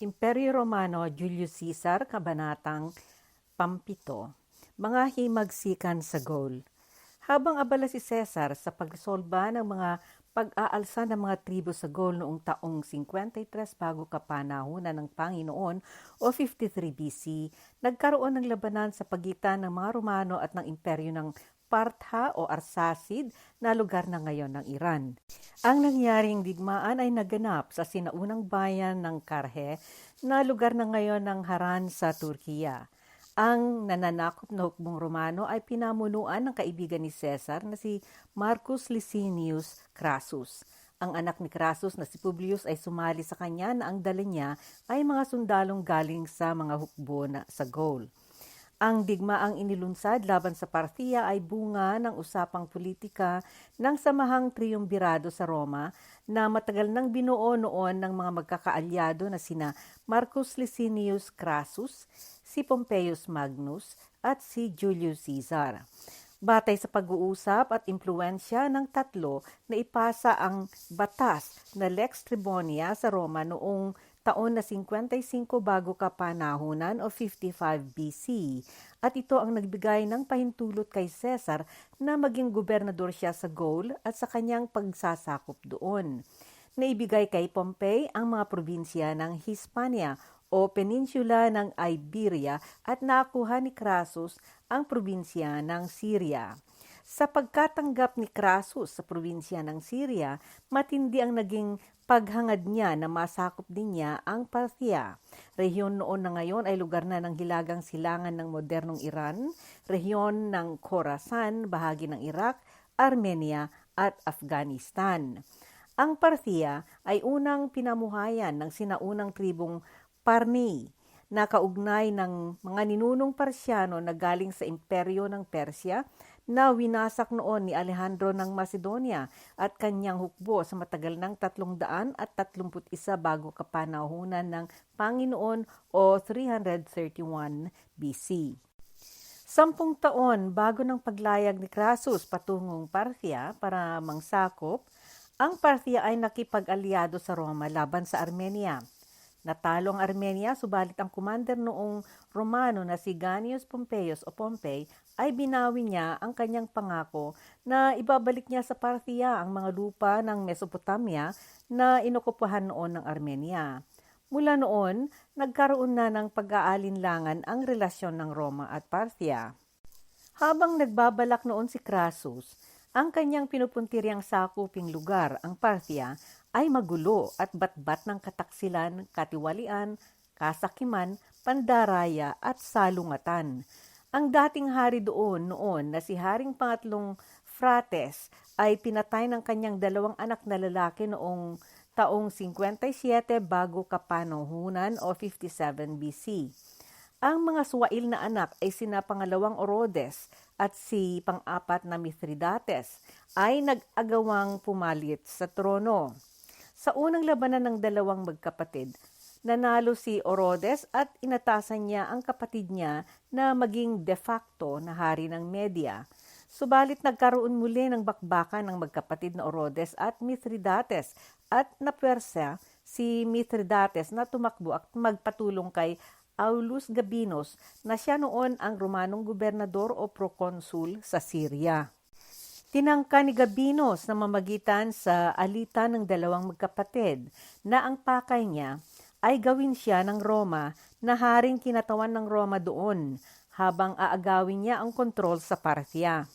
Imperyo Romano Julius Caesar, Kabanatang Pampito, mga himagsikan sa goal. Habang abala si Caesar sa pagsolba ng mga pag-aalsa ng mga tribo sa goal noong taong 53 bago kapanahunan ng Panginoon o 53 BC, nagkaroon ng labanan sa pagitan ng mga Romano at ng imperyo ng Partha o Arsacid na lugar na ngayon ng Iran. Ang nangyaring digmaan ay naganap sa sinaunang bayan ng Karhe na lugar na ngayon ng Haran sa Turkiya. Ang nananakop na hukbong Romano ay pinamunuan ng kaibigan ni Caesar na si Marcus Licinius Crassus. Ang anak ni Crassus na si Publius ay sumali sa kanya na ang dala niya ay mga sundalong galing sa mga hukbo na sa Gaul. Ang digmaang inilunsad laban sa Parthia ay bunga ng usapang politika ng samahang triumvirado sa Roma na matagal nang binuo noon ng mga magkakaalyado na sina Marcus Licinius Crassus, si Pompeius Magnus at si Julius Caesar. Batay sa pag-uusap at impluensya ng tatlo na ipasa ang batas na Lex Tribonia sa Roma noong taon na 55 bago kapanahunan o 55 BC at ito ang nagbigay ng pahintulot kay Caesar na maging gobernador siya sa Gaul at sa kanyang pagsasakop doon. Naibigay kay Pompey ang mga probinsya ng Hispania o peninsula ng Iberia at nakuha ni Crassus ang probinsya ng Syria. Sa pagkatanggap ni Crassus sa probinsya ng Syria, matindi ang naging paghangad niya na masakop din niya ang Parthia. Rehiyon noon na ngayon ay lugar na ng hilagang silangan ng modernong Iran, rehiyon ng Khorasan, bahagi ng Iraq, Armenia at Afghanistan. Ang Parthia ay unang pinamuhayan ng sinaunang tribong Parni na kaugnay ng mga ninunong Parsyano na galing sa imperyo ng Persya na winasak noon ni Alejandro ng Macedonia at kanyang hukbo sa matagal ng 331 bago kapanahunan ng Panginoon o 331 BC. Sampung taon bago ng paglayag ni Crassus patungong Parthia para mangsakop, ang Parthia ay nakipag-alyado sa Roma laban sa Armenia. Natalo ang Armenia, subalit ang commander noong Romano na si Ganius Pompeius o Pompey ay binawi niya ang kanyang pangako na ibabalik niya sa Parthia ang mga lupa ng Mesopotamia na inukupahan noon ng Armenia. Mula noon, nagkaroon na ng pag-aalinlangan ang relasyon ng Roma at Parthia. Habang nagbabalak noon si Crassus, ang kanyang pinupuntiryang sakuping lugar, ang Parthia, ay magulo at batbat ng kataksilan, katiwalian, kasakiman, pandaraya at salungatan. Ang dating hari doon noon na si Haring Pangatlong Frates ay pinatay ng kanyang dalawang anak na lalaki noong taong 57 bago kapanahunan o 57 BC. Ang mga suwail na anak ay sina pangalawang Orodes at si pang-apat na Mithridates ay nag-agawang pumalit sa trono. Sa unang labanan ng dalawang magkapatid, nanalo si Orodes at inatasan niya ang kapatid niya na maging de facto na hari ng Media. Subalit nagkaroon muli ng bakbakan ng magkapatid na Orodes at Mithridates at napwersa si Mithridates na tumakbo at magpatulong kay Aulus Gabinos na siya noon ang Romanong gobernador o prokonsul sa Syria. Tinangka ni Gabinos na mamagitan sa alitan ng dalawang magkapatid na ang pakay niya ay gawin siya ng Roma na haring kinatawan ng Roma doon habang aagawin niya ang kontrol sa Parthia.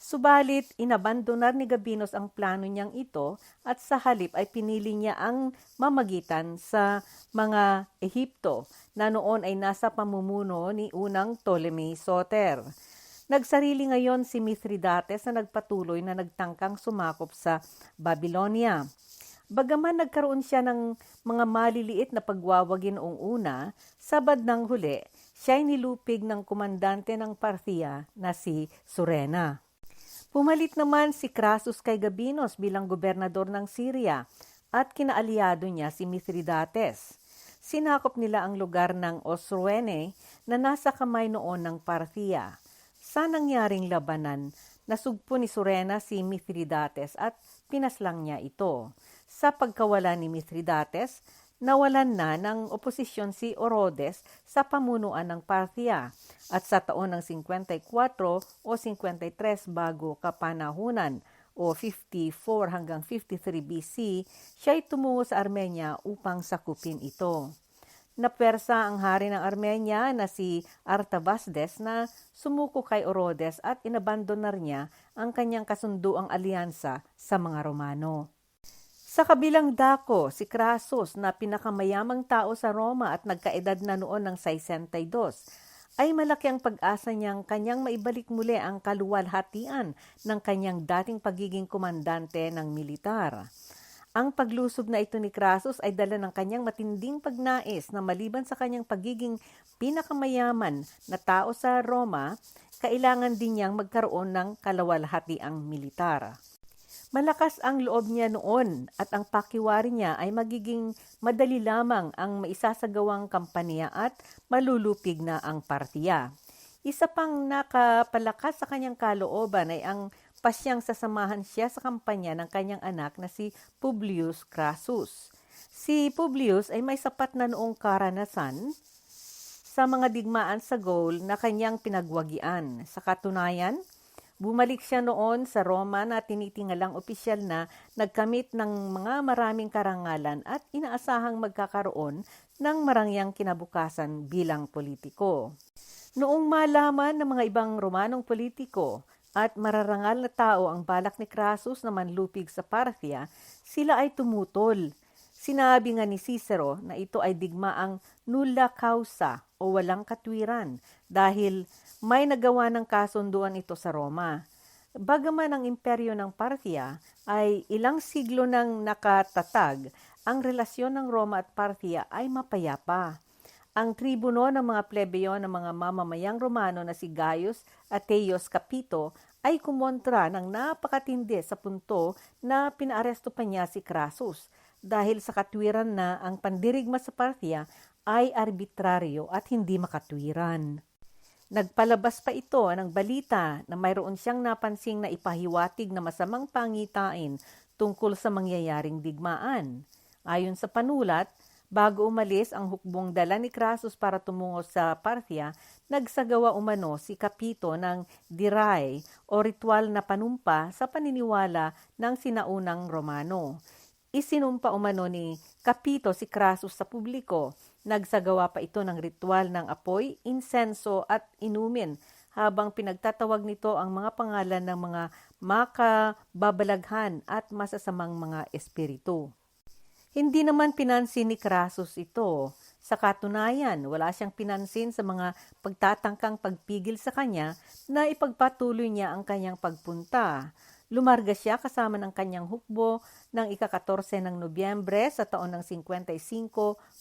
Subalit, inabandonar ni Gabinos ang plano niyang ito at sa halip ay pinili niya ang mamagitan sa mga Ehipto na noon ay nasa pamumuno ni unang Ptolemy Soter. Nagsarili ngayon si Mithridates na nagpatuloy na nagtangkang sumakop sa Babylonia. Bagaman nagkaroon siya ng mga maliliit na pagwawagi noong una, sabad ng huli, siya ay nilupig ng komandante ng Parthia na si Surena. Pumalit naman si Crassus kay Gabinos bilang gobernador ng Syria at kinaalyado niya si Mithridates. Sinakop nila ang lugar ng Osroene na nasa kamay noon ng Parthia. Sa nangyaring labanan, nasugpo ni Surena si Mithridates at pinaslang niya ito. Sa pagkawala ni Mithridates, nawalan na ng oposisyon si Orodes sa pamunuan ng Parthia at sa taon ng 54 o 53 bago kapanahunan o 54 hanggang 53 BC, siya'y tumungo sa Armenia upang sakupin ito. Napersa ang hari ng Armenia na si Artavasdes na sumuko kay Orodes at inabandonar niya ang kanyang kasunduang alyansa sa mga Romano. Sa kabilang dako, si Crassus na pinakamayamang tao sa Roma at nagkaedad na noon ng 62, ay malaki ang pag-asa niyang kanyang maibalik muli ang kaluwalhatian ng kanyang dating pagiging komandante ng militar. Ang paglusob na ito ni Crassus ay dala ng kanyang matinding pagnais na maliban sa kanyang pagiging pinakamayaman na tao sa Roma, kailangan din niyang magkaroon ng kalawalhatiang militar. Malakas ang loob niya noon at ang pakiwari niya ay magiging madali lamang ang maisasagawang kampanya at malulupig na ang partiya. Isa pang nakapalakas sa kanyang kalooban ay ang pasyang sasamahan siya sa kampanya ng kanyang anak na si Publius Crassus. Si Publius ay may sapat na noong karanasan sa mga digmaan sa Gaul na kanyang pinagwagian. Sa katunayan, Bumalik siya noon sa Roma na tinitingalang opisyal na nagkamit ng mga maraming karangalan at inaasahang magkakaroon ng marangyang kinabukasan bilang politiko. Noong malaman ng mga ibang Romanong politiko at mararangal na tao ang balak ni Crassus na manlupig sa Parthia, sila ay tumutol. Sinabi nga ni Cicero na ito ay digmaang nulla causa o walang katwiran dahil may nagawa ng kasunduan ito sa Roma. Bagaman ang imperyo ng Parthia ay ilang siglo nang nakatatag, ang relasyon ng Roma at Parthia ay mapayapa. Ang tribuno ng mga plebeyo ng mga mamamayang Romano na si Gaius Ateios Capito ay kumontra ng napakatindi sa punto na pinaaresto pa niya si Crassus dahil sa katwiran na ang pandirigma sa Parthia ay arbitraryo at hindi makatwiran. Nagpalabas pa ito ng balita na mayroon siyang napansing na ipahiwatig na masamang pangitain tungkol sa mangyayaring digmaan. Ayon sa panulat, bago umalis ang hukbong dala ni Crassus para tumungo sa Parthia, nagsagawa umano si Kapito ng diray o ritual na panumpa sa paniniwala ng sinaunang Romano. Isinumpa umano ni Kapito si Crassus sa publiko Nagsagawa pa ito ng ritual ng apoy, insenso at inumin habang pinagtatawag nito ang mga pangalan ng mga makababalaghan at masasamang mga espiritu. Hindi naman pinansin ni Crassus ito. Sa katunayan, wala siyang pinansin sa mga pagtatangkang pagpigil sa kanya na ipagpatuloy niya ang kanyang pagpunta. Lumarga siya kasama ng kanyang hukbo ng ika-14 ng Nobyembre sa taon ng 55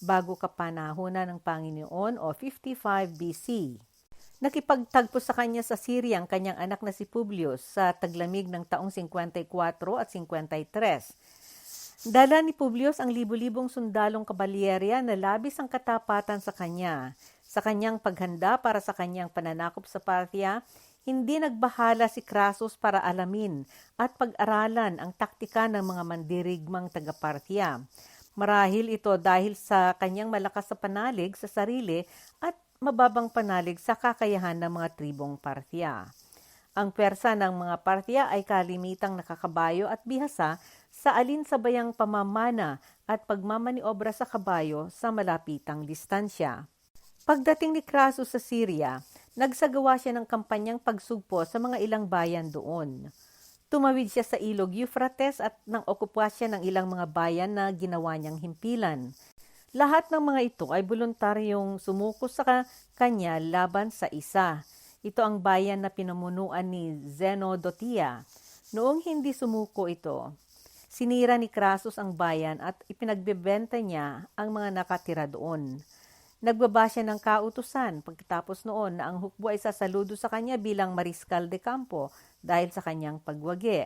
bago kapanahonan ng Panginoon o 55 BC. Nakipagtagpo sa kanya sa Syria ang kanyang anak na si Publius sa taglamig ng taong 54 at 53. Dala ni Publius ang libu-libong sundalong kabalyerya na labis ang katapatan sa kanya. Sa kanyang paghanda para sa kanyang pananakop sa Parthia, hindi nagbahala si Crassus para alamin at pag-aralan ang taktika ng mga mandirigmang taga-Parthia. Marahil ito dahil sa kanyang malakas sa panalig sa sarili at mababang panalig sa kakayahan ng mga tribong Parthia. Ang pwersa ng mga Parthia ay kalimitang nakakabayo at bihasa sa alinsabayang pamamana at pagmamaniobra sa kabayo sa malapitang distansya. Pagdating ni Crassus sa Syria, nagsagawa siya ng kampanyang pagsugpo sa mga ilang bayan doon. Tumawid siya sa ilog Euphrates at nang okupwa siya ng ilang mga bayan na ginawa niyang himpilan. Lahat ng mga ito ay voluntaryong sumuko sa kanya laban sa isa. Ito ang bayan na pinamunuan ni Zenodotia. Noong hindi sumuko ito, sinira ni Crassus ang bayan at ipinagbebenta niya ang mga nakatira doon. Nagbaba siya ng kautusan pagkatapos noon na ang hukbo ay sasaludo sa kanya bilang Mariscal de Campo dahil sa kanyang pagwagi.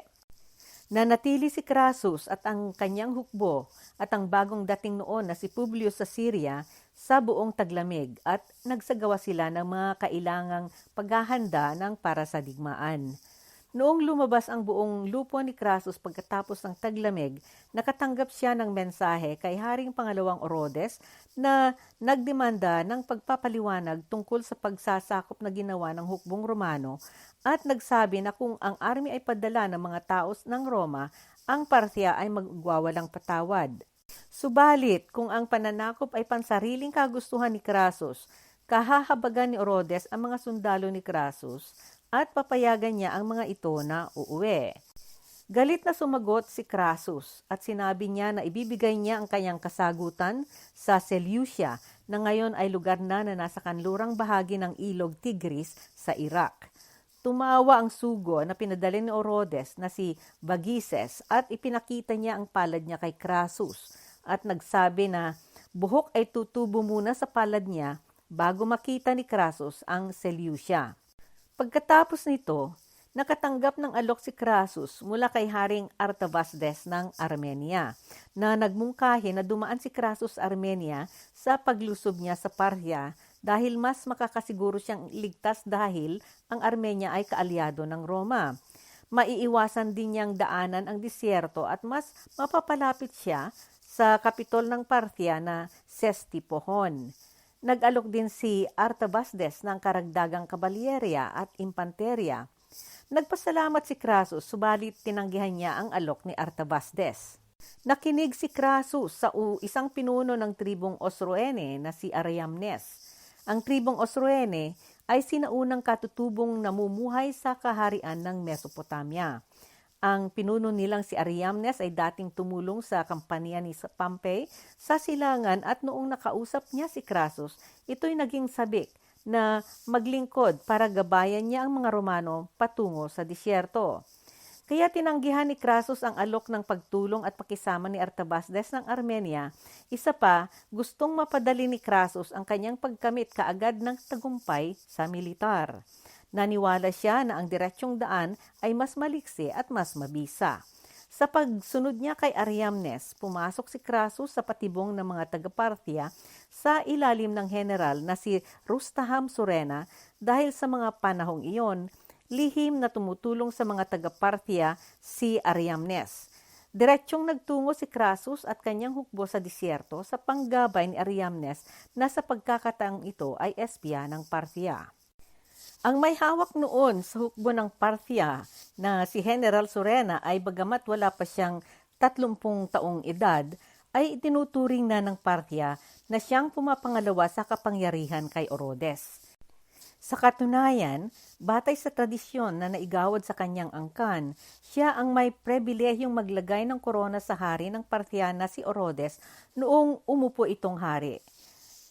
Nanatili si Crassus at ang kanyang hukbo at ang bagong dating noon na si Publius sa Syria sa buong taglamig at nagsagawa sila ng mga kailangang paghahanda ng para sa digmaan. Noong lumabas ang buong lupo ni Crassus pagkatapos ng taglamig, nakatanggap siya ng mensahe kay Haring Pangalawang Orodes na nagdemanda ng pagpapaliwanag tungkol sa pagsasakop na ginawa ng hukbong Romano at nagsabi na kung ang army ay padala ng mga taos ng Roma, ang Parthia ay magwawalang patawad. Subalit, kung ang pananakop ay pansariling kagustuhan ni Crassus, kahahabagan ni Orodes ang mga sundalo ni Crassus at papayagan niya ang mga ito na uuwi. Galit na sumagot si Crassus at sinabi niya na ibibigay niya ang kanyang kasagutan sa Seleucia na ngayon ay lugar na na nasa kanlurang bahagi ng ilog Tigris sa Iraq. Tumawa ang sugo na pinadala ni Orodes na si Bagises at ipinakita niya ang palad niya kay Crassus at nagsabi na buhok ay tutubo muna sa palad niya bago makita ni Crassus ang Seleucia. Pagkatapos nito, nakatanggap ng alok si Crassus mula kay Haring Artavasdes ng Armenia na nagmungkahi na dumaan si Crassus Armenia sa paglusob niya sa Parthia dahil mas makakasiguro siyang ligtas dahil ang Armenia ay kaalyado ng Roma. Maiiwasan din niyang daanan ang disyerto at mas mapapalapit siya sa kapitol ng Parthia na Sestipohon. Nag-alok din si Artabasdes ng karagdagang kabalyerya at impanterya. Nagpasalamat si Crassus subalit tinanggihan niya ang alok ni Artabasdes. Nakinig si Crassus sa isang pinuno ng tribong Osroene na si Ariamnes. Ang tribong Osroene ay sinaunang katutubong namumuhay sa kaharian ng Mesopotamia. Ang pinuno nilang si Ariamnes ay dating tumulong sa kampanya ni Pompey sa silangan at noong nakausap niya si Crassus, ito'y naging sabik na maglingkod para gabayan niya ang mga Romano patungo sa disyerto. Kaya tinanggihan ni Crassus ang alok ng pagtulong at pakisama ni Artabasdes ng Armenia. Isa pa, gustong mapadali ni Crassus ang kanyang pagkamit kaagad ng tagumpay sa militar. Naniwala siya na ang diretsyong daan ay mas maliksi at mas mabisa. Sa pagsunod niya kay Ariamnes, pumasok si Crassus sa patibong ng mga taga-Parthia sa ilalim ng general na si Rustaham Surena dahil sa mga panahong iyon, lihim na tumutulong sa mga taga-Parthia si Ariamnes. Diretsyong nagtungo si Crassus at kanyang hukbo sa disyerto sa panggabay ni Ariamnes na sa pagkakataang ito ay espya ng Parthia. Ang may hawak noon sa hukbo ng Parthia na si General Surena ay bagamat wala pa siyang 30 taong edad, ay itinuturing na ng Parthia na siyang pumapangalawa sa kapangyarihan kay Orodes. Sa katunayan, batay sa tradisyon na naigawad sa kanyang angkan, siya ang may prebilehyong maglagay ng korona sa hari ng Parthia na si Orodes noong umupo itong hari.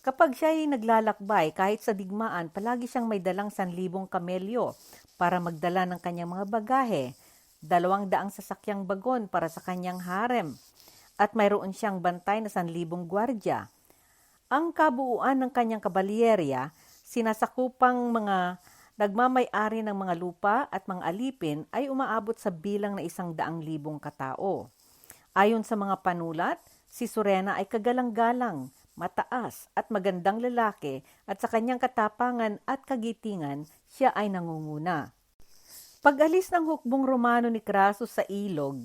Kapag siya ay naglalakbay kahit sa digmaan, palagi siyang may dalang sanlibong kamelyo para magdala ng kanyang mga bagahe, dalawang daang sasakyang bagon para sa kanyang harem, at mayroon siyang bantay na sanlibong gwardya. Ang kabuuan ng kanyang kabalyerya, sinasakupang mga nagmamay-ari ng mga lupa at mga alipin ay umaabot sa bilang na isang daang libong katao. Ayon sa mga panulat, si Surena ay kagalang-galang, mataas at magandang lalaki at sa kanyang katapangan at kagitingan, siya ay nangunguna. Pag-alis ng hukbong Romano ni Crassus sa ilog,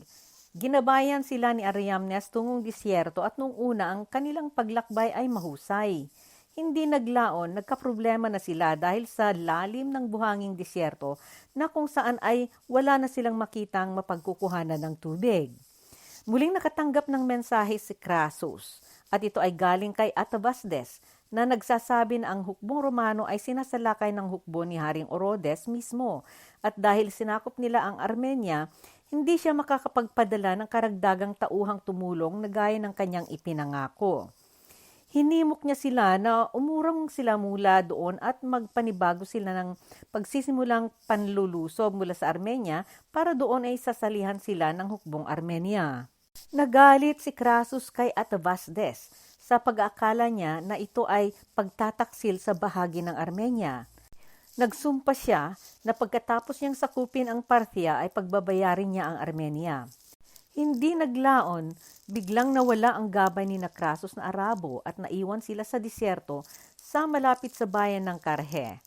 ginabayan sila ni Ariamnes tungong disyerto at nung una ang kanilang paglakbay ay mahusay. Hindi naglaon, nagkaproblema na sila dahil sa lalim ng buhanging disyerto na kung saan ay wala na silang makitang mapagkukuhanan ng tubig. Muling nakatanggap ng mensahe si Crassus at ito ay galing kay Atabasdes na nagsasabi na ang hukbong Romano ay sinasalakay ng hukbo ni Haring Orodes mismo at dahil sinakop nila ang Armenia, hindi siya makakapagpadala ng karagdagang tauhang tumulong na gaya ng kanyang ipinangako. Hinimok niya sila na umurang sila mula doon at magpanibago sila ng pagsisimulang panlulusob mula sa Armenia para doon ay sasalihan sila ng hukbong Armenia. Nagalit si Crassus kay Atabasdes sa pag-aakala niya na ito ay pagtataksil sa bahagi ng Armenia. Nagsumpa siya na pagkatapos niyang sakupin ang Parthia ay pagbabayarin niya ang Armenia. Hindi naglaon, biglang nawala ang gabay ni Crassus na Arabo at naiwan sila sa disyerto sa malapit sa bayan ng Karhe.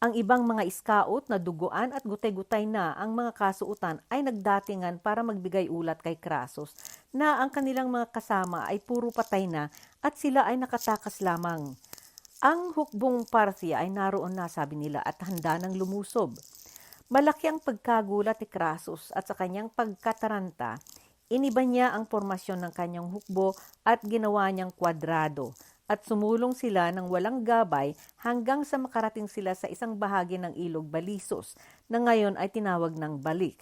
Ang ibang mga scout na duguan at gutay-gutay na ang mga kasuutan ay nagdatingan para magbigay ulat kay Crassus na ang kanilang mga kasama ay puro patay na at sila ay nakatakas lamang. Ang hukbong Parthia ay naroon na sabi nila at handa ng lumusob. Malaki ang pagkagulat ni Crassus at sa kanyang pagkataranta, iniba niya ang formasyon ng kanyang hukbo at ginawa niyang kwadrado at sumulong sila ng walang gabay hanggang sa makarating sila sa isang bahagi ng ilog Balisos na ngayon ay tinawag ng Balik.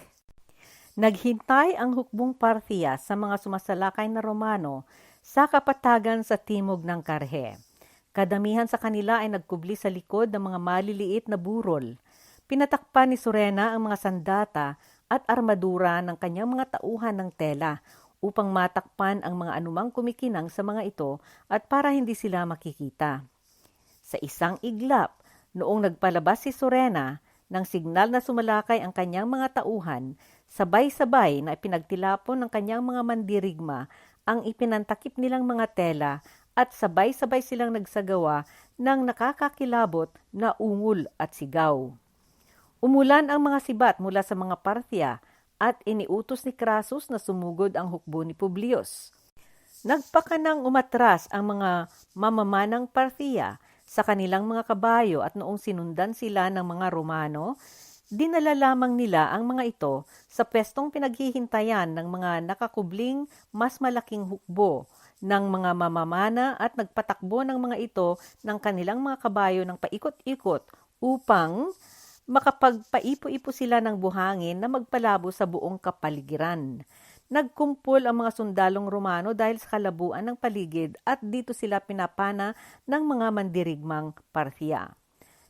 Naghintay ang hukbong Parthia sa mga sumasalakay na Romano sa kapatagan sa timog ng Karhe. Kadamihan sa kanila ay nagkubli sa likod ng mga maliliit na burol. Pinatakpan ni Surena ang mga sandata at armadura ng kanyang mga tauhan ng tela upang matakpan ang mga anumang kumikinang sa mga ito at para hindi sila makikita. Sa isang iglap, noong nagpalabas si Surena ng signal na sumalakay ang kanyang mga tauhan, sabay-sabay na ipinagtilapon ng kanyang mga mandirigma ang ipinantakip nilang mga tela at sabay-sabay silang nagsagawa ng nakakakilabot na ungol at sigaw. Umulan ang mga sibat mula sa mga Parthia at iniutos ni Crassus na sumugod ang hukbo ni Publius. Nagpakanang umatras ang mga mamamanang Parthia sa kanilang mga kabayo at noong sinundan sila ng mga Romano, dinala lamang nila ang mga ito sa pwestong pinaghihintayan ng mga nakakubling mas malaking hukbo ng mga mamamana at nagpatakbo ng mga ito ng kanilang mga kabayo ng paikot-ikot upang makapagpaipo-ipo sila ng buhangin na magpalabo sa buong kapaligiran. Nagkumpol ang mga sundalong Romano dahil sa kalabuan ng paligid at dito sila pinapana ng mga mandirigmang Parthia.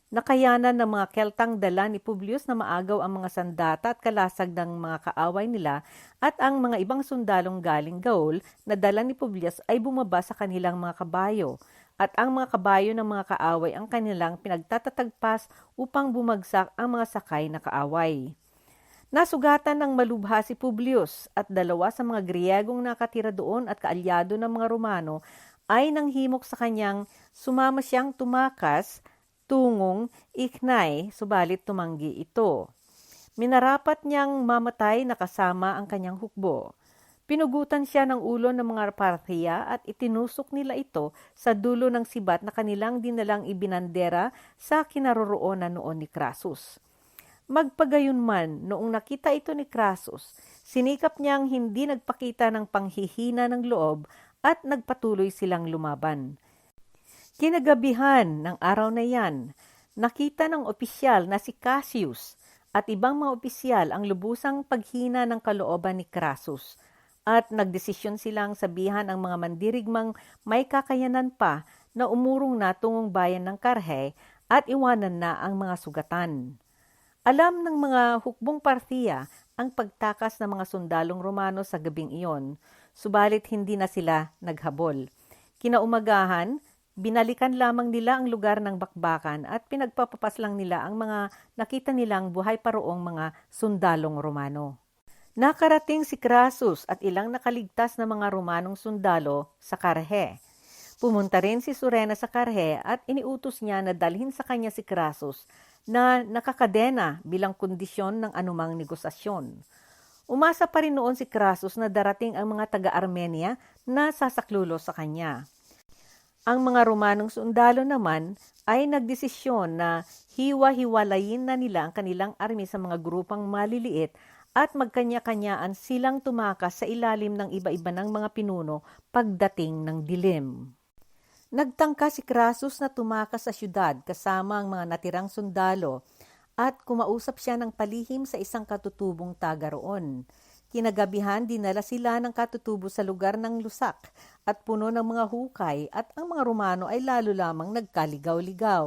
Nakayanan ng mga Keltang dala ni Publius na maagaw ang mga sandata at kalasag ng mga kaaway nila at ang mga ibang sundalong galing Gaul na dala ni Publius ay bumaba sa kanilang mga kabayo at ang mga kabayo ng mga kaaway ang kanilang pinagtatatagpas upang bumagsak ang mga sakay na kaaway. Nasugatan ng malubha si Publius at dalawa sa mga Griyegong nakatira doon at kaalyado ng mga Romano ay nanghimok sa kanyang sumama siyang tumakas tungong iknay subalit tumanggi ito. Minarapat niyang mamatay na kasama ang kanyang hukbo. Pinugutan siya ng ulo ng mga Parthia at itinusok nila ito sa dulo ng sibat na kanilang dinalang ibinandera sa kinaroroonan noon ni Crassus. Magpagayon man, noong nakita ito ni Crassus, sinikap niyang hindi nagpakita ng panghihina ng loob at nagpatuloy silang lumaban. Kinagabihan ng araw na yan, nakita ng opisyal na si Cassius at ibang mga opisyal ang lubusang paghina ng kalooban ni Crassus – at nagdesisyon silang sabihan ang mga mandirigmang may kakayanan pa na umurong na tungong bayan ng Karhe at iwanan na ang mga sugatan. Alam ng mga hukbong Parthia ang pagtakas ng mga sundalong Romano sa gabing iyon, subalit hindi na sila naghabol. Kinaumagahan, binalikan lamang nila ang lugar ng bakbakan at pinagpapapas lang nila ang mga nakita nilang buhay paroong mga sundalong Romano. Nakarating si Crassus at ilang nakaligtas na mga Romanong sundalo sa Karhe. Pumunta rin si Surena sa Karhe at iniutos niya na dalhin sa kanya si Crassus na nakakadena bilang kondisyon ng anumang negosasyon. Umasa pa rin noon si Crassus na darating ang mga taga-Armenia na sasaklulo sa kanya. Ang mga Romanong sundalo naman ay nagdesisyon na hiwa-hiwalayin na nila ang kanilang army sa mga grupang maliliit at magkanya-kanyaan silang tumakas sa ilalim ng iba-iba ng mga pinuno pagdating ng dilim. Nagtangka si Crassus na tumakas sa syudad kasama ang mga natirang sundalo at kumausap siya ng palihim sa isang katutubong taga roon. Kinagabihan, dinala sila ng katutubo sa lugar ng lusak at puno ng mga hukay at ang mga Romano ay lalo lamang nagkaligaw-ligaw.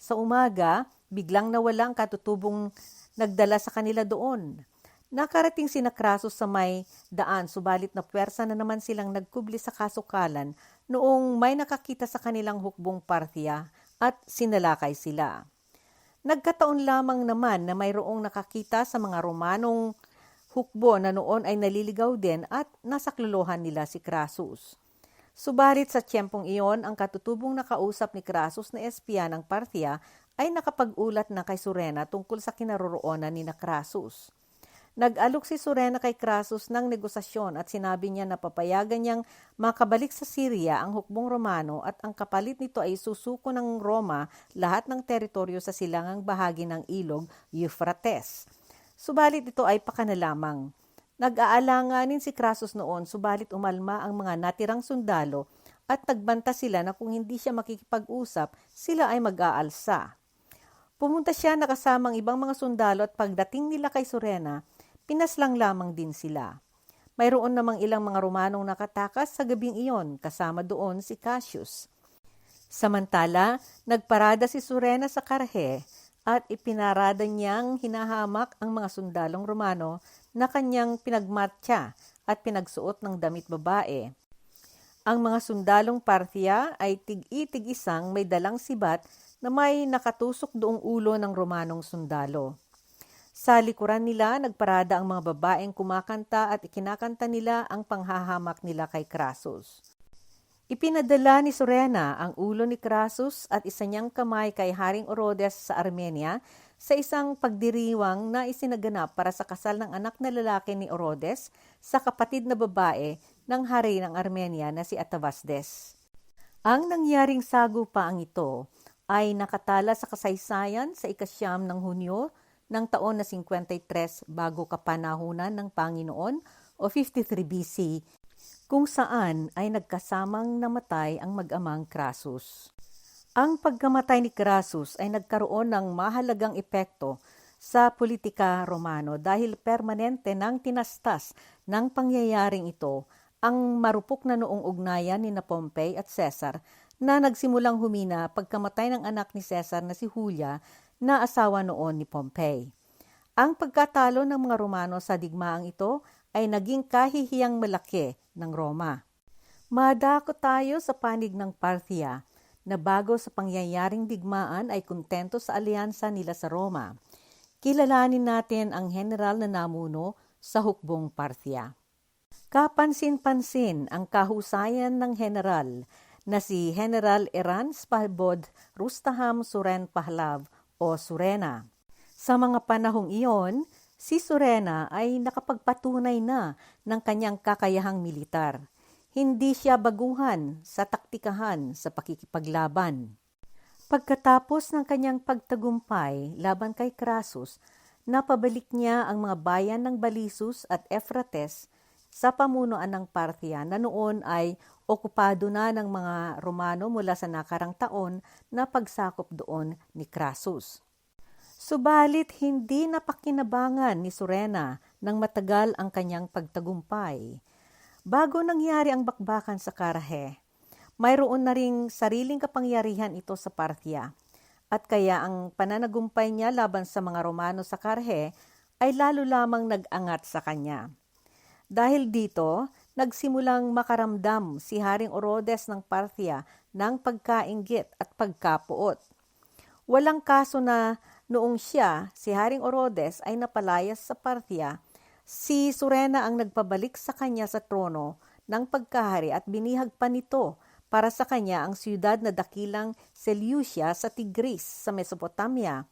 Sa umaga, biglang nawala ang katutubong nagdala sa kanila doon. Nakarating sina Krasos sa may daan, subalit na pwersa na naman silang nagkubli sa kasukalan noong may nakakita sa kanilang hukbong Parthia at sinalakay sila. Nagkataon lamang naman na mayroong nakakita sa mga Romanong hukbo na noon ay naliligaw din at nasakluluhan nila si Crassus. Subalit sa tiyempong iyon, ang katutubong nakausap ni Crassus na espiya ng Parthia ay nakapag-ulat na kay Surena tungkol sa kinaroroonan ni Crassus. Nag-alok si Surena kay Crassus ng negosasyon at sinabi niya na papayagan niyang makabalik sa Syria ang hukbong Romano at ang kapalit nito ay susuko ng Roma lahat ng teritoryo sa silangang bahagi ng ilog Euphrates. Subalit ito ay pakana lamang. Nag-aalanganin si Crassus noon subalit umalma ang mga natirang sundalo at nagbanta sila na kung hindi siya makikipag-usap, sila ay mag-aalsa. Pumunta siya na kasamang ibang mga sundalo at pagdating nila kay Surena, pinaslang lamang din sila. Mayroon namang ilang mga Romanong nakatakas sa gabing iyon, kasama doon si Cassius. Samantala, nagparada si Surena sa Karhe at ipinarada niyang hinahamak ang mga sundalong Romano na kanyang pinagmatya at pinagsuot ng damit babae. Ang mga sundalong Parthia ay tig-itig isang may dalang sibat na may nakatusok doong ulo ng Romanong sundalo. Sa likuran nila, nagparada ang mga babaeng kumakanta at ikinakanta nila ang panghahamak nila kay Crassus. Ipinadala ni Surena ang ulo ni Crassus at isa niyang kamay kay Haring Orodes sa Armenia sa isang pagdiriwang na isinaganap para sa kasal ng anak na lalaki ni Orodes sa kapatid na babae ng hari ng Armenia na si Atavasdes. Ang nangyaring sagupaang ito ay nakatala sa kasaysayan sa ikasyam ng Hunyo ng taon na 53 bago kapanahunan ng Panginoon o 53 BC kung saan ay nagkasamang namatay ang mag-amang Crassus. Ang pagkamatay ni Crassus ay nagkaroon ng mahalagang epekto sa politika Romano dahil permanente nang tinastas ng pangyayaring ito ang marupok na noong ugnayan ni na Pompey at Caesar na nagsimulang humina pagkamatay ng anak ni Caesar na si Julia na asawa noon ni Pompey. Ang pagkatalo ng mga Romano sa digmaang ito ay naging kahihiyang malaki ng Roma. Madako tayo sa panig ng Parthia na bago sa pangyayaring digmaan ay kontento sa alyansa nila sa Roma. Kilalanin natin ang general na namuno sa hukbong Parthia. Kapansin-pansin ang kahusayan ng general na si General Eran Spalbod Rustaham Suren Pahlav o Surena. Sa mga panahong iyon, si Surena ay nakapagpatunay na ng kanyang kakayahang militar. Hindi siya baguhan sa taktikahan sa pakikipaglaban. Pagkatapos ng kanyang pagtagumpay laban kay Crassus, napabalik niya ang mga bayan ng Balisus at Efrates sa pamunuan ng Parthia na noon ay okupado na ng mga Romano mula sa nakarang taon na pagsakop doon ni Crassus. Subalit hindi napakinabangan ni Surena ng matagal ang kanyang pagtagumpay. Bago nangyari ang bakbakan sa Karahe, mayroon na ring sariling kapangyarihan ito sa Parthia at kaya ang pananagumpay niya laban sa mga Romano sa Karhe ay lalo lamang nag-angat sa kanya. Dahil dito, nagsimulang makaramdam si Haring Orodes ng Parthia ng pagkainggit at pagkapuot. Walang kaso na noong siya, si Haring Orodes, ay napalayas sa Parthia, si Surena ang nagpabalik sa kanya sa trono ng pagkahari at binihag pa nito para sa kanya ang siyudad na dakilang Seleucia sa Tigris sa Mesopotamia.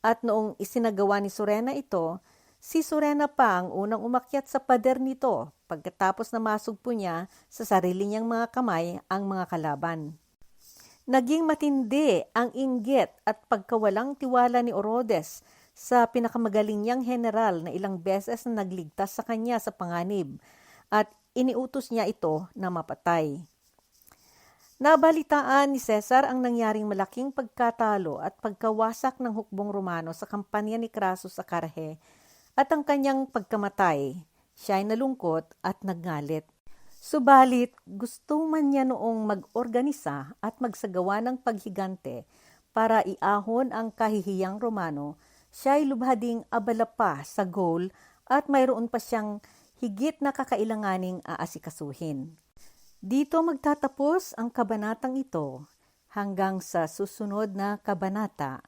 At noong isinagawa ni Surena ito, Si Surena pa ang unang umakyat sa pader nito pagkatapos na masugpo niya sa sarili niyang mga kamay ang mga kalaban. Naging matindi ang inggit at pagkawalang tiwala ni Orodes sa pinakamagaling niyang general na ilang beses na nagligtas sa kanya sa panganib at iniutos niya ito na mapatay. Nabalitaan ni Cesar ang nangyaring malaking pagkatalo at pagkawasak ng hukbong Romano sa kampanya ni Crassus sa Carhe at ang kanyang pagkamatay. Siya ay nalungkot at naggalit. Subalit, gusto man niya noong mag-organisa at magsagawa ng paghigante para iahon ang kahihiyang Romano, siya ay lubhading abala pa sa goal at mayroon pa siyang higit na kakailanganing aasikasuhin. Dito magtatapos ang kabanatang ito hanggang sa susunod na kabanata.